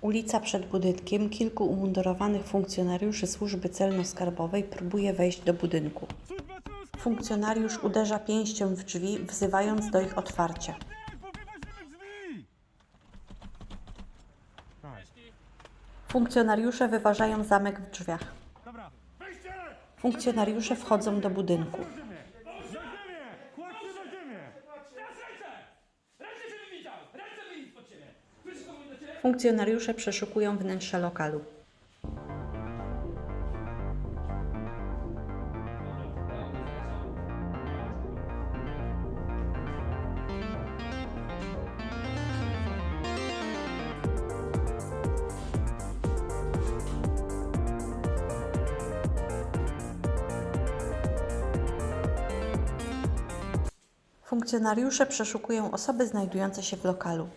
Ulica przed budynkiem. Kilku umundurowanych funkcjonariuszy służby celno-skarbowej próbuje wejść do budynku. Funkcjonariusz uderza pięścią w drzwi, wzywając do ich otwarcia. Funkcjonariusze wyważają zamek w drzwiach. Funkcjonariusze wchodzą do budynku. Ręce! Widział! Ręce? Funkcjonariusze przeszukują wnętrze lokalu. Funkcjonariusze przeszukują osoby znajdujące się w lokalu.